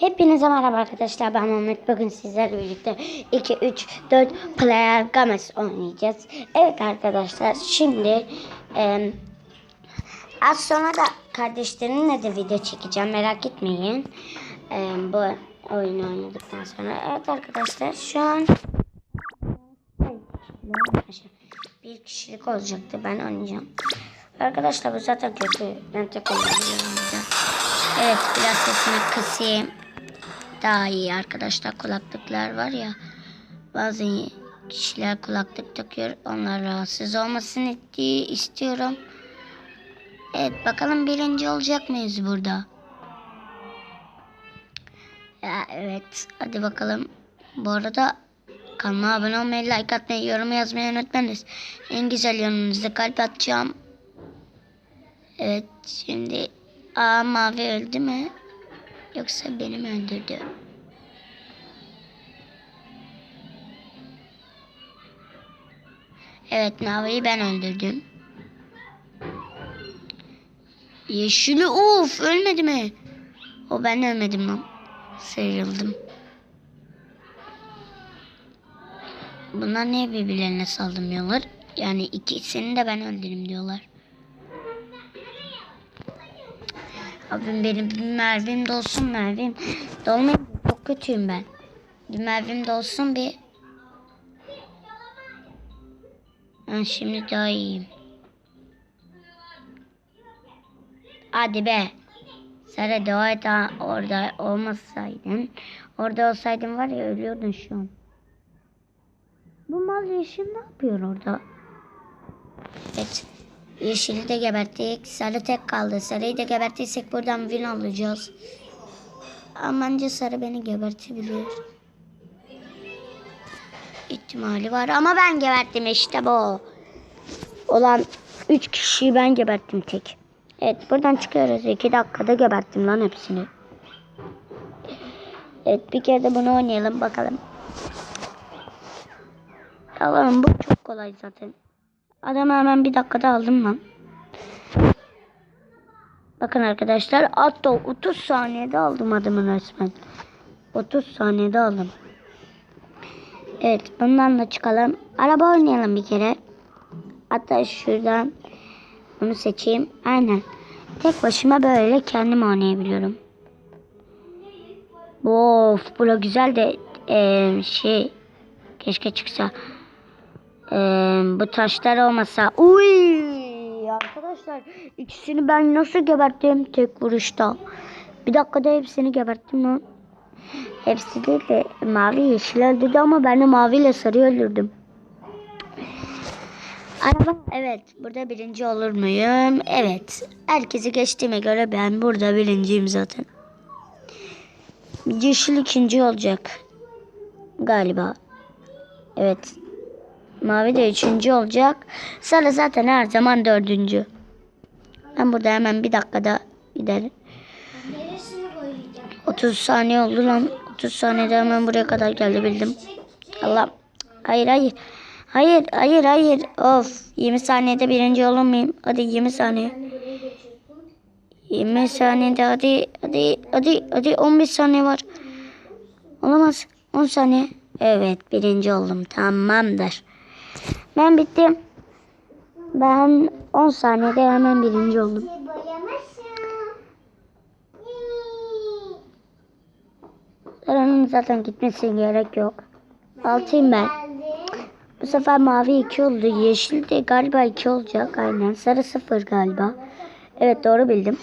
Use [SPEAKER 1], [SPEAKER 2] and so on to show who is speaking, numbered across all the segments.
[SPEAKER 1] Hepinize merhaba arkadaşlar ben Mehmet. Bugün sizlerle birlikte 2, 3, 4 Player Games oynayacağız. Evet arkadaşlar şimdi e, az sonra da kardeşlerimle de video çekeceğim merak etmeyin. E, bu oyunu oynadıktan sonra. Evet arkadaşlar şu an bir kişilik olacaktı ben oynayacağım. Arkadaşlar bu zaten kötü. Ben tek oynayabiliyorum. Evet biraz sesini kısayım. Daha iyi arkadaşlar kulaklıklar var ya. Bazı kişiler kulaklık takıyor. Onlar rahatsız olmasını diye istiyorum. Evet bakalım birinci olacak mıyız burada? Ya, evet hadi bakalım. Bu arada kanalıma abone olmayı, like atmayı, yorum yazmayı unutmayınız. En güzel yanınızda kalp atacağım. Evet şimdi Aa mavi öldü mü? Yoksa beni mi öldürdü? Evet maviyi ben öldürdüm. Yeşili uf ölmedi mi? O ben ölmedim lan. Sıyrıldım. Bunlar niye birbirlerine saldırmıyorlar? Yani ikisini de ben öldürürüm diyorlar. Abim benim mervim dolsun mervim. Dolmayınca çok kötüyüm ben. Bir mervim dolsun bir. Ha, şimdi daha iyiyim. Hadi be. Sarı dua et orada olmasaydın. Orada olsaydın var ya ölüyordun şu an. Bu mal yeşil ne yapıyor orada? Evet. Yeşili de geberttik. Sarı tek kaldı. Sarıyı da gebertirsek buradan win alacağız. Ama bence sarı beni gebertebilir. İhtimali var ama ben geberttim işte bu. Olan 3 kişiyi ben geberttim tek. Evet buradan çıkıyoruz. 2 dakikada geberttim lan hepsini. Evet bir kere de bunu oynayalım bakalım. Alalım bu çok kolay zaten. Adamı hemen bir dakikada aldım lan. Bakın arkadaşlar hatta 30 saniyede aldım adamı resmen. 30 saniyede aldım. Evet bundan da çıkalım. Araba oynayalım bir kere. Hatta şuradan bunu seçeyim. Aynen. Tek başıma böyle kendim oynayabiliyorum. Of bu da güzel de eee, şey keşke çıksa. Bu taşlar olmasa. Uy arkadaşlar ikisini ben nasıl geberttim tek vuruşta. Bir dakikada hepsini geberttim lan. Hepsi değil de mavi yeşil öldürdü ama ben de maviyle sarı öldürdüm. Araba evet burada birinci olur muyum? Evet. Herkesi geçtiğime göre ben burada birinciyim zaten. Yeşil ikinci olacak. Galiba. Evet. Mavi de üçüncü olacak. Sarı zaten her zaman dördüncü. Ben burada hemen bir dakikada giderim. 30 saniye oldu lan. 30 saniyede hemen buraya kadar geldi bildim. Allah. Hayır hayır. Hayır hayır hayır. Of. 20 saniyede birinci muyum? Hadi 20 saniye. 20 saniyede hadi hadi hadi hadi 15 saniye var. Olamaz. 10 saniye. Evet birinci oldum. Tamamdır. Ben bittim. Ben 10 saniyede hemen birinci oldum. Sarının zaten gitmesi gerek yok. Altıyım ben. Bu sefer mavi 2 oldu. Yeşil de galiba 2 olacak. Aynen. Sarı 0 galiba. Evet doğru bildim.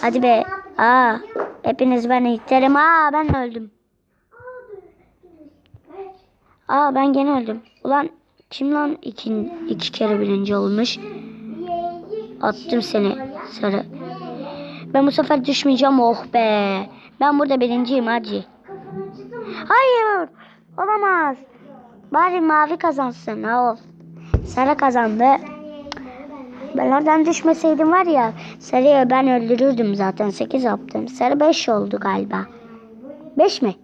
[SPEAKER 1] Hadi be. Aa, hepiniz beni iterim. Aa ben öldüm. Aa ben gene öldüm. Ulan kim lan iki, iki kere birinci olmuş? Attım seni sarı. Ben bu sefer düşmeyeceğim oh be. Ben burada birinciyim hacı. Hayır. Olamaz. Bari mavi kazansın. Of. Sarı kazandı. Ben oradan düşmeseydim var ya sarıyı ben öldürürdüm zaten. 8 yaptım. Sarı 5 oldu galiba. 5 mi?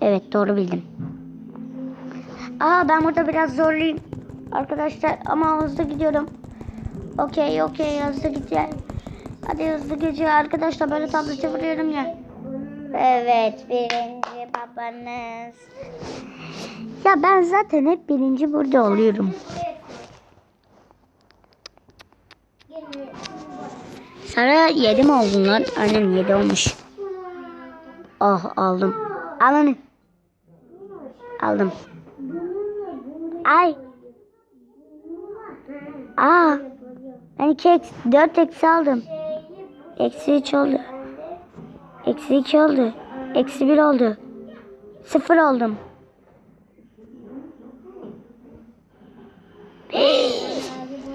[SPEAKER 1] Evet doğru bildim. Aa ben burada biraz zorlayayım. Arkadaşlar ama hızlı gidiyorum. Okey okey hızlı gidiyor. Hadi hızlı gidiyor arkadaşlar böyle tablete vuruyorum ya. Evet birinci babanız. Ya ben zaten hep birinci burada oluyorum. Sara 7 mi oldun lan? Aynen 7 olmuş. Oh aldım. Al onu. Aldım. Ay. Aa. Ben 2 eksi, 4 eksi aldım. Eksi 3 oldu. Eksi 2 oldu. Eksi 1 oldu. 0 oldum.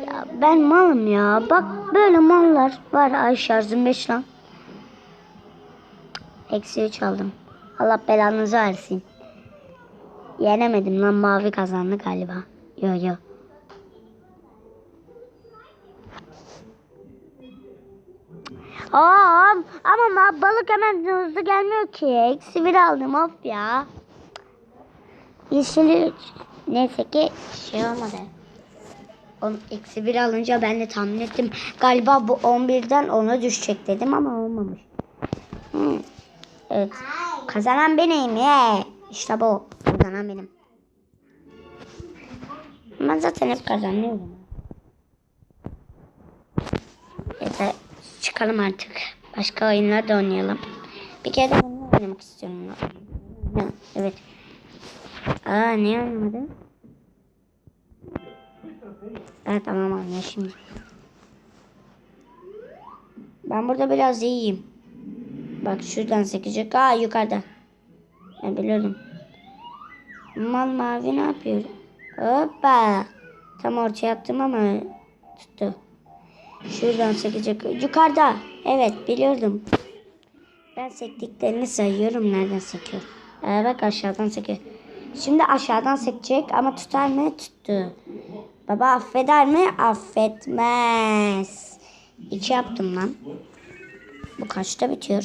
[SPEAKER 1] Ya ben malım ya. Bak böyle mallar var. Ay şarjım 5 lan. Eksi 3 aldım. Allah belanızı versin. Yenemedim lan mavi kazandı galiba. Yo yo. Aa, ama ma- balık hemen hızlı gelmiyor ki. Eksi bir aldım of ya. Yeşili neyse ki şey olmadı. On, eksi bir alınca ben de tahmin ettim. Galiba bu 11'den 10'a düşecek dedim ama olmamış. Hı. Evet. Kazanan benim ye. İşte bu. Kazanan benim. Ben zaten hep kazanıyorum. Yeter. Çıkalım artık. Başka oyunlar da oynayalım. Bir kere de bunu oynamak istiyorum. Evet. Aa ne oynamadı? Evet tamam anne şimdi. Ben burada biraz iyiyim. Bak şuradan sekecek. Aa yukarıda. Ben biliyorum. Mal mavi ne yapıyor? Hoppa. Tam ortaya attım ama tuttu. Şuradan sekecek. Yukarıda. Evet biliyordum. Ben sektiklerini sayıyorum. Nereden sekiyor? Ee, bak aşağıdan sekiyor. Şimdi aşağıdan sekecek ama tutar mı? Tuttu. Baba affeder mi? Affetmez. İki yaptım lan. Bu kaçta bitiyor?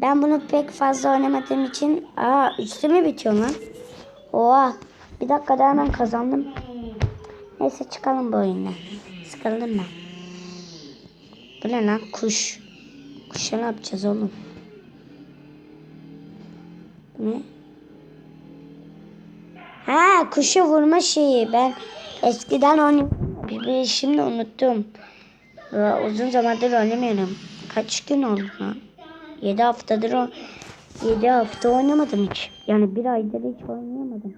[SPEAKER 1] Ben bunu pek fazla oynamadığım için... Aa üçte mi bitiyor lan? Oha. Bir dakikada hemen kazandım. Neyse çıkalım bu oyundan. Sıkıldım ben. Bu ne lan? Kuş. Kuşa ne yapacağız oğlum? Bu ne? Ha kuşu vurma şeyi. Ben eskiden bir şimdi unuttum. Uzun zamandır oynamıyorum. Kaç gün oldu lan? 7 haftadır o 7 hafta oynamadım hiç. Yani bir aydır hiç oynayamadım.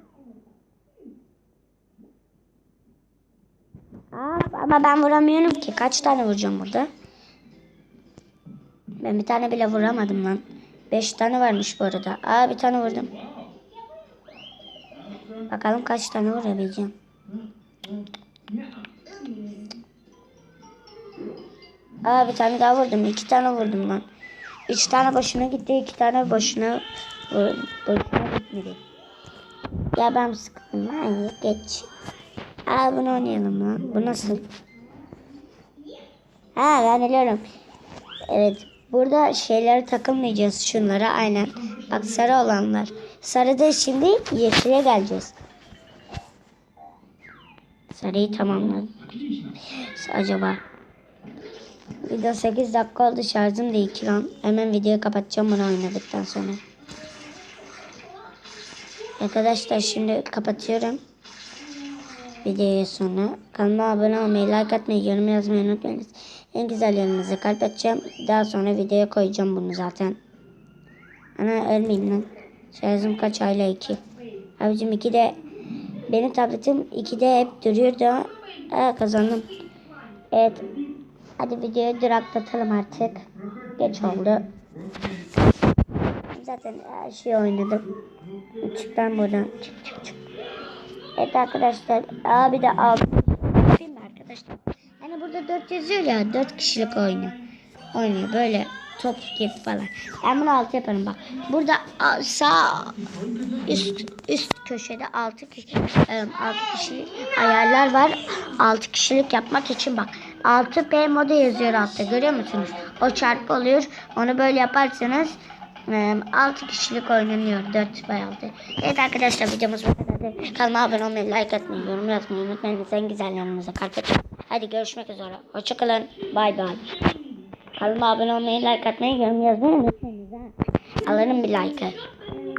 [SPEAKER 1] Aa, ama ben vuramıyorum ki. Kaç tane vuracağım burada? Ben bir tane bile vuramadım lan. Beş tane varmış bu arada. Aa bir tane vurdum. Bakalım kaç tane vurabileceğim. Aa bir tane daha vurdum. iki tane vurdum lan. Üç tane boşuna gitti. iki tane boşuna vur- boşuna gitmedi. Ya ben sıkıldım. Hayır geç. Aa bunu oynayalım lan. Bu nasıl? Ha ben biliyorum. Evet. Burada şeylere takılmayacağız şunlara aynen. Bak sarı olanlar. Sarıda şimdi yeşile geleceğiz. Sarıyı tamamladım. Acaba. Video 8 dakika oldu şarjım da 2 lan. Hemen videoyu kapatacağım bunu oynadıktan sonra. Arkadaşlar şimdi kapatıyorum. Videoyu sonra. Kanalıma abone olmayı, like atmayı, yorum yazmayı unutmayınız. En güzel yorumunuzu kalp atacağım. Daha sonra videoya koyacağım bunu zaten. Ana ölmeyin lan. Şarjım kaç hala 2. Abicim 2 de benim tabletim 2'de hep duruyordu. Aa, kazandım. Evet. Hadi videoyu duraklatalım artık. Geç oldu. Zaten her şeyi oynadım. Çık ben buradan. Çık çık çık. Evet arkadaşlar. Abi de aldı. Yapayım arkadaşlar? Hani burada 4 yazıyor ya. 4 kişilik oyunu. Oynuyor böyle top gibi falan. Ben bunu 6 yaparım bak. Burada sağ üst üst köşede 6 kişi 6 kişi ayarlar var. 6 kişilik yapmak için bak. 6P modu yazıyor altta görüyor musunuz? O çarpı oluyor. Onu böyle yaparsanız 6 kişilik oynanıyor 4 veya 6. Evet arkadaşlar videomuz bu kadar. Kanalıma abone olmayı, like atmayı, yorum yazmayı unutmayın. En güzel yanınıza kalp. Hadi görüşmek üzere. Hoşçakalın. Bay bay. Kanalıma abone olmayı, like atmayı, yorum yazmayı unutmayınız ha. Alırım bir like'ı.